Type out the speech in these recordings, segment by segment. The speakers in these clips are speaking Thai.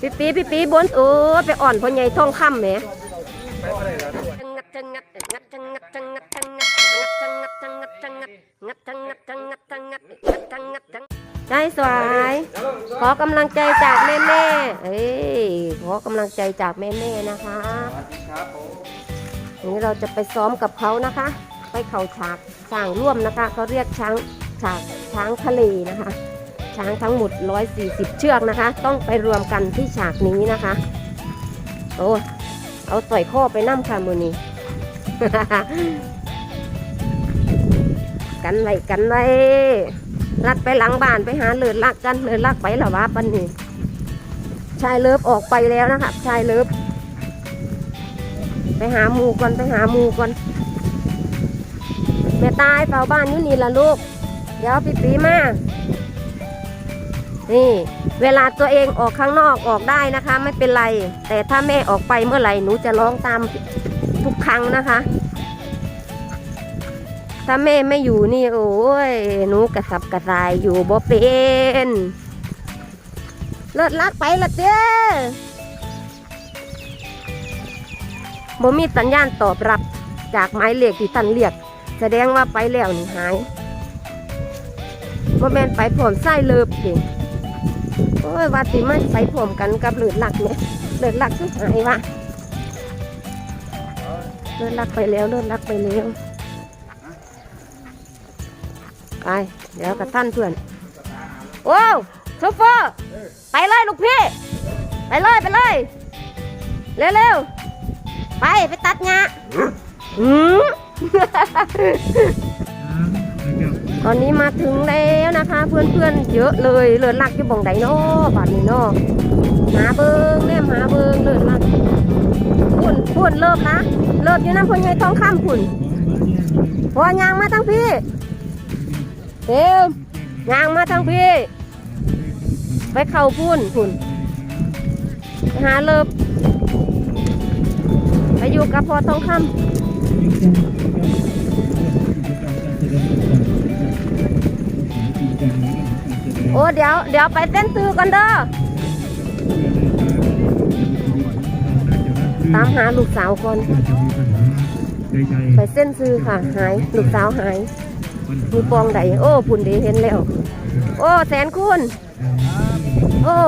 พี่ปีพี่ปีบนโอ้ไปอ่อนพ่อใหญ่ทองคำแหมงัดจังงัดงัดจังงัดจังงัดจังงัดงัดจังงัดจังงัดงัดจังงัดจังงัดจังงัดงัดจังงัดจังใจสวย ขอกำลังใจจากแม่แม่เอ้ยขอกำลังใจจากแม่แม่นะคะนี้เราจะไปซ้อมกับเขานะคะ ไปเขาฉากช้างร่วมนะคะเขาเรียกช้างฉากช้างทะเลนะคะ ช้างทั้งหมด 140 เชือกนะคะ ต้องไปรวมกันที่ฉากนี้นะคะ โอ้เอาต่อยข้อไปนั่มค่ะมือนี้ กันไว้กันไว้ลัดไปหลังบ้านไปหาเลิศลักกันเลิศลักไปหรอวะปันนี้ชายเลิฟออกไปแล้วนะคะชายเลิฟไปหาหมูก่อนไปหาหมูก่อนแม่ตายเฝ้าบ้านอยู่นี่ละลูก เดี๋ยวปีปีมา นี่ เวลาตัวเองออกข้างนอกออกได้นะคะ ไม่เป็นไร แต่ถ้าแม่ออกไปเมื่อไหร่หนูจะร้องตามทุกครั้งนะคะ ถ้าแม่ไม่อยู่นี่โอ้ยหนูกระสับกระส่ายอยู่บ่เป็นเลิศลักไปละเจ้บ่มีสัญญาณตอบรับจากหมายเลขที่ท่านเรียก แสดงว่าไปแล้วนี่หายบ่แม่นไปผอมไส้เลิบเอง อ้ยว่าติมันไปผอมกันกับเลือดหลักเนี่ยเลือดหลักคือหายวะเลือดหลักไปแล้วเลือดหลักไปแล้วไปเดี๋ยวกับท่านเพื่อนโอ้วโชเฟอร์ไปเลยลูกพี่ ไปเลยไปเลยเร็วๆไปไปตัดงาอืม ตอนนี้มาถึงแล้วนะคะ เพื่อนๆเยอะเลยเลือดลักอยู่บ่องใดเนาะบาดนี้เนาะหาเบิงแนมหาเบิงเลือดลักพุ่นพุ่นเลิบนะเลิบอยู่น้ำพญายทองคำพุ่นพอยางมาทั้งพี่เดี๋ยางมาทางพี่ ไปเข่าพุ่นพุ่นหาเลิบไปอยู่กับพอทองคำ โอ้เดี๋ยวเดี๋ยวไปเต้นตือกันเด้อตามหาลูกสาวก่อนไปเส้นซื้อค่ะ หายลูกสาวหายมีปองใดโอ้พุ่นเดเห็นแล้ว โอ้แสนคุณโอ้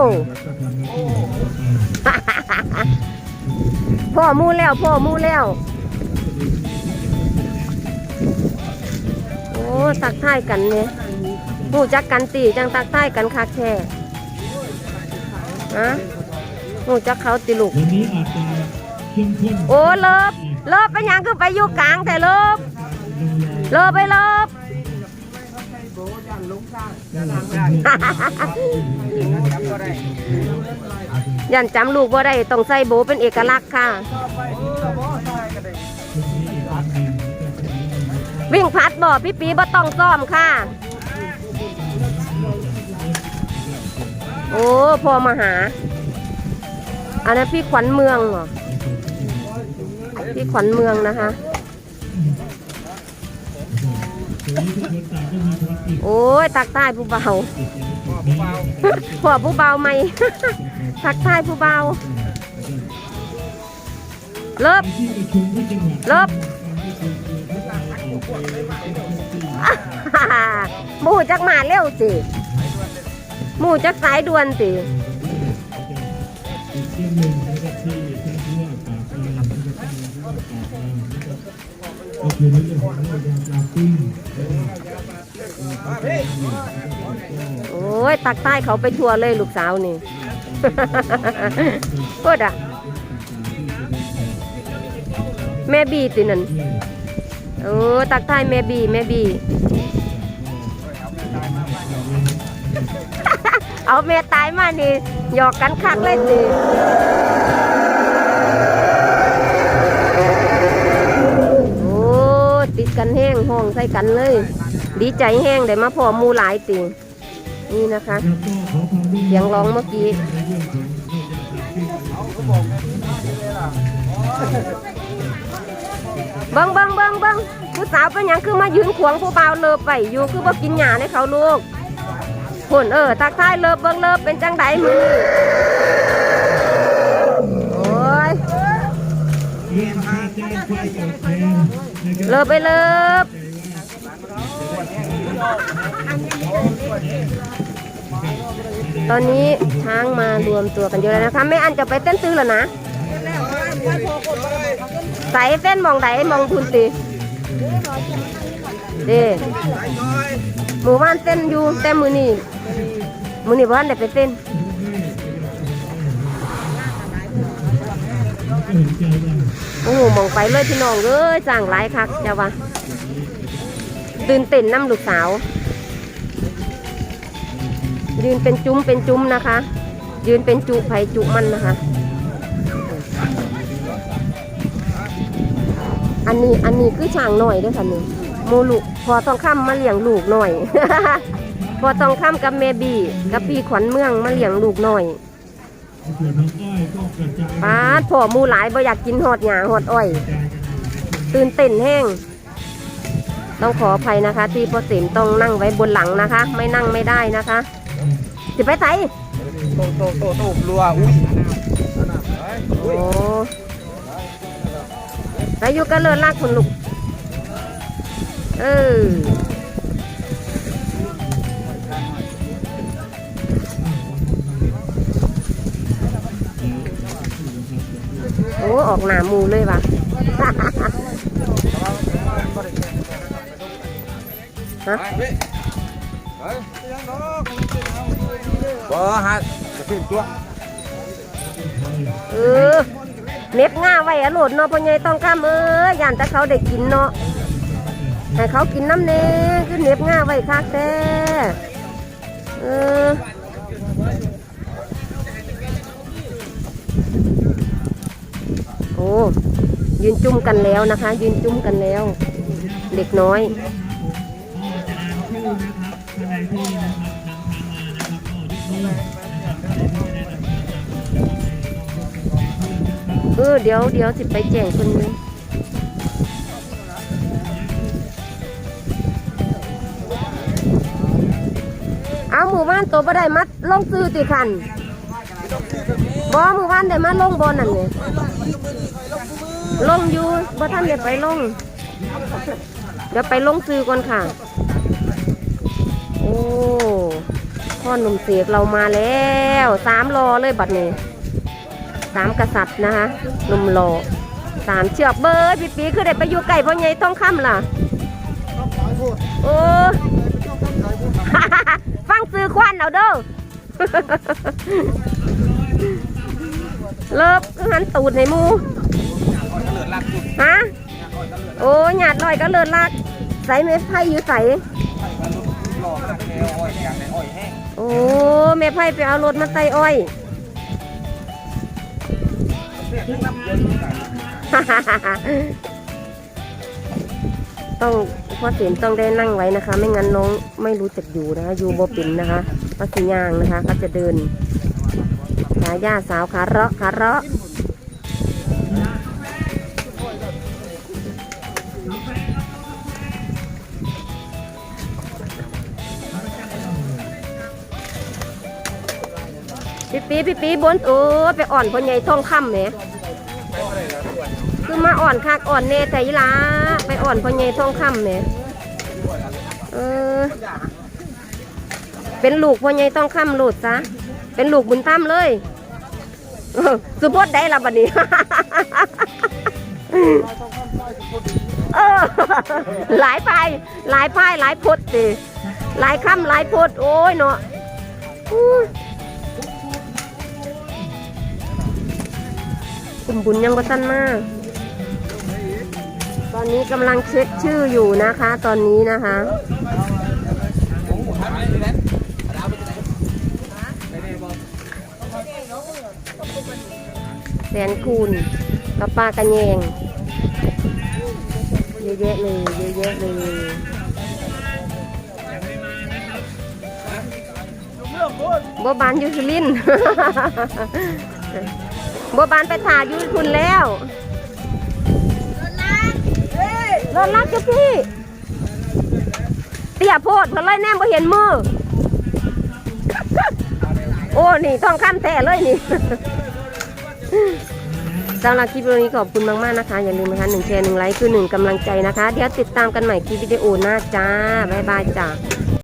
พ่อมูแล้วพ่อมูแล้ว โอ้ตักท้ายกันเนี่ย หูจักกันตีจังตักทายกันคักแค่ฮะหูจักเขาติลูก วันนี้อาจจะเข้มข้นโอ้เลิฟเลิฟไปยังคือไปอยู่กลางแต่เลิฟเลิฟไปเลิฟยันจำลูกบ่ได้ต้องใส่โบเป็นเอกลักษณ์ค่ะ วิ่งพัดบ่พี่ปีบ่ต้องซ้อมค่ะ โอ้พอมาหา อันนั้นพี่ขวัญเมืองเหรอ พี่ขวัญเมืองนะคะ โอ้ยตักใต้ผู้เบาพ่อผู้เบาไหมทักทายผู้เบาเลิบเลิบหมูจักมาเร็วสิ หมูจักสายด่วนสิอีกเรื่องหนึ่งนะครับที่ท่านผู้ว่าปราบปรามนะครับท่านผู้ว่าปราบปรามนะครับก็คือเรื่องของยาปลาปิ้งโอ้ยตักใต้เขาไปทัวร์เลยลูกสาวนี่พูดอะ แม่บีตินั่นโอ้ตักใต้แม่บีแม่บี เอาแม่ตายมานี่หยอกกันคักเลยสิโอ้ติดกันแห้งห้องใส่กันเลย ดีใจแห้งได้มาพอมูหลายตินี่นะคะเสียงร้องเมื่อกี้บิ้งเบิ้งบิ้งบิ้งผู้สาวเป็นหยังคือมายืนขวางผู้บ่าวเลิบไปอยู่คือบ่กินหญ้าให้เขาลูก พุ่นเออทักทายเลิบเบิ้งเลิบเป็นจังไดมือเลิบไปเลิบตอนนี้ช้างมารวมตัวกันเยอะแล้วนะคะแม่อันจะไปเต้นซื้อแล้วนะใส่เต้นมองไหนมองพุนตี เด้หมู่บ้านเต้นอยู่แต่มือนี่มือนี่บ้านได้ไปเต้นโอ้โหมองไปเลยพี่น้องเอ้ยจ้างหลายคักจ้าวะตื่นเต้นน้ำลูกสาว ยืนเป็นจุ้มเป็นจุ้มนะคะ ยืนเป็นจุไผ่จุมันนะคะ อันนี้อันนี้คือช่างหน่อยด้วยค่ะนี่โมลูกพอต้องข้ามมาเลี้ยงลูกหน่อย พอต้องข้ามกับเมบีกับปีขวัญเมืองมาเลี้ยงลูกหน่อยป้าพ่อมูหลายบ่อยากกินหอดหยาหอดอ้อย ตื่นเต้นแห้ง ต้องขออภัยนะคะ ที่พ่อเสมต้องนั่งไว้บนหลังนะคะ ไม่นั่งไม่ได้นะคะจะไปไหนโตโตโตโตรัวอุ้ยโอ้ ไปอยู่กันเลยลากคุณลูก เออโอ้ ออกหนามูเลยว่ะฮะบ่ฮะจะขึ้นตัว เออ เน็บง่าไว้อะโหลดเนาะพ่อใหญ่ต้องข้ามเอ้ยย่านแต่เขาได้กินเนาะให้เขากินน้ำเน่คือเน็บง่าไว้คักแต่เออโอ้ยืนจุ่มกันแล้วนะคะ ยืนจุ่มกันแล้ว เด็กน้อย ออเดี๋ยวเดี๋ยวสิไปแจ้งคนนึงเอาหมู่บ้านตัวบ่ได้มัดลงซื้อติคันบ่หมู่บ้านได้มาลงบอนั่นไงลงอยู่บ่ท่านได้ไปลง เดี๋ยวไปลงซื้อก่อนค่ะ โอ้พ่อหนุ่มเสกเรามาแล้วสามรอเลยบัดนี้ สามกษัตริย์นะคะหนุ่มหล่อสามเชือกเบอร์ปีปีคือได้ไปอยู่ไก่พ่อใหญ่ต้องค่ำล่ะโอ้ฟังซื้อควันเอาเด้อเลิฟหันตูดในหมูฮะโอ้หยาดลอยก็เลิศลักใส่เม็ดไผ่อยู่ใส่หลอกแกอ้อในอ้อยแห้งโอ้แม่ไผ่ไปเอารถมาใส่อ้อย ต้องพ่อเสียนต้องได้นั่งไว้นะคะ ไม่งั้นน้องไม่รู้จักอยู่นะคะอยู่บ่ป็นนะคะก็สิย่างนะคะ ก็จะเดินขาย่าสาวขาเราะขาเราะพี่ปีพี่ปีบนโอ้ไปอ่อนพ่อใหญ่ทองคำแหม คือมาอ่อนคักอ่อนเนใจอีละไปอ่อนพ่อใหญ่ทองคำเนี่ยเออ เป็นลูกพ่อใหญ่ทองคำหลุดซะเป็นลูกบุญธรรมเลยเออสุโพธได้ละบัดนี้เออหลายพายหลายพายหลายพดสิหลายคำหลายพดโอ้ยเนาะอู้คุณบุญยังบ่ทันมาก ตอนนี้กำลังเช็คชื่ออยู่นะคะ ตอนนี้นะคะแสนคูณกับปลากระแยงเยอะแยะเลยเยอะแยะเลยบัวบานยูสุรินบัวบานไปถ่ายยูคุณแล้ว รถลักจ้ะพี่เตี้ยโพดเพนเลยแนมบ่เห็นมือ โอ้นี่ทองคำแท้เลยนี่สำหรับคลิปวิดีโอนี้ขอบคุณมากๆนะคะ อย่าลืมนะคะหนึ่งแชร์หนึ่งไลค์คือหนึ่งกำลังใจนะคะ เดี๋ยวติดตามกันใหม่คลิปวิดีโอหน้าจ้า บ๊ายบายจ้า